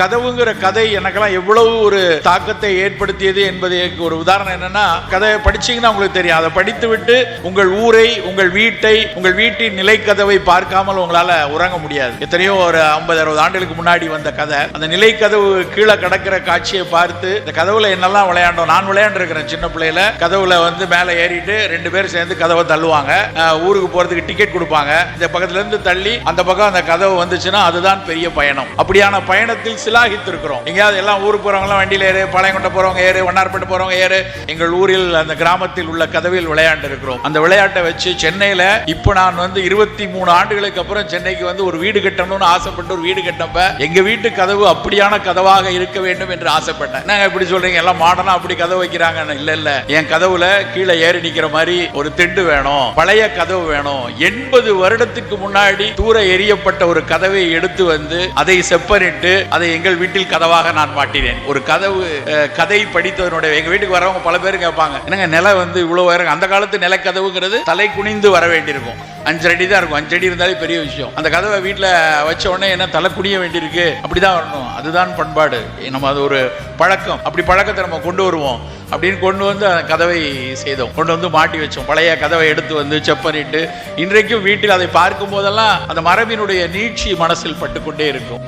கதவுங்கிற கதை எனக்கெல்லாம் எவ்வளவு ஒரு தாக்கத்தை ஏற்படுத்தியது என்பதற்கு ஒரு உதாரணம் என்னன்னா கதையை படிச்சீங்கன்னா உங்களுக்கு தெரியும். அதை படித்து விட்டு உங்கள் ஊரை உங்கள் வீட்டை உங்கள் வீட்டின் நிலைக்கதவை பார்க்காமல் உங்களால உறங்க முடியாது. எத்தனையோ ஒரு ஐம்பது அறுபது ஆண்டுகளுக்கு முன்னாடி வந்த கதை. அந்த நிலைக்கதவு கீழே கடக்கிற காட்சியை பார்த்து இந்த கதவுல என்னெல்லாம் விளையாண்டோம்? நான் விளையாண்டுருக்கிறேன் சின்ன பிள்ளையில. கதவுல வந்து மேலே ஏறிட்டு ரெண்டு பேரும் சேர்ந்து கதவை தள்ளுவாங்க. ஊருக்கு போறதுக்கு டிக்கெட் கொடுப்பாங்க. இந்த பக்கத்துல இருந்து தள்ளி அந்த பக்கம் அந்த கதவு வந்துச்சுன்னா அதுதான் பெரிய பயணம். அப்படியான பயணத்தில் சிலாகித்து இருக்கிறோம் எங்கேயாவது எல்லாம் ஊருக்கு போறவங்க எல்லாம் வண்டியில ஏறு பாளையங்கொண்ட போறவங்க ஏறு வண்ணார்பேட்டை போறவங்க ஏறு எங்கள் ஊரில் அந்த கிராமத்தில் உள்ள கதவில் விளையாண்டு இருக்கிறோம் அந்த விளையாட்டை வச்சு சென்னையில இப்போ நான் வந்து இருபத்தி மூணு ஆண்டுகளுக்கு அப்புறம் சென்னைக்கு வந்து ஒரு வீடு கட்டணும்னு ஆசைப்பட்டு ஒரு வீடு கட்டப்ப எங்க வீட்டு கதவு அப்படியான கதவாக இருக்க வேண்டும் என்று ஆசைப்பட்டேன். நாங்க இப்படி சொல்றீங்க? எல்லாம் மாடனா அப்படி கதவு வைக்கிறாங்க இல்ல இல்ல. என் கதவுல கீழே ஏறி நிக்கிற மாதிரி ஒரு திண்டு வேணும் பழைய கதவு வேணும். எண்பது வருடத்துக்கு முன்னாடி தூர எரியப்பட்ட ஒரு கதவை எடுத்து வந்து அதை செப்பனிட்டு அதை எங்கள் வீட்டில் கதவாக நான் மாட்டினேன். ஒரு கதவு கதை படித்ததனுடைய எங்க வீட்டுக்கு வரவங்க பல பேர் கேட்பாங்க என்னங்க நிலை வந்து இவ்வளவு உயரம் அந்த காலத்து நிலக்கதவுங்கிறது தலை குனிந்து வர வேண்டியிருக்கும். அஞ்சு அடி தான் இருக்கும். அஞ்சு அடி இருந்தாலே பெரிய விஷயம். அந்த கதவை வீட்டில் வச்ச உடனே என்ன தலை குனிய வேண்டியிருக்கு? அப்படிதான் வரணும். அதுதான் பண்பாடு. நம்ம அது ஒரு பழக்கம். அப்படி பழக்கத்தை நம்ம கொண்டு வருவோம். அப்படின்னு கொண்டு வந்து அந்த கதவை செய்தோம். கொண்டு வந்து மாட்டி வச்சோம். பழைய கதவை எடுத்து வந்து செப்பனிட்டு இன்றைக்கும் வீட்டில் அதை பார்க்கும் போதெல்லாம் அந்த மரபினுடைய நீட்சி மனசில் பட்டுக்கொண்டே இருக்கும்.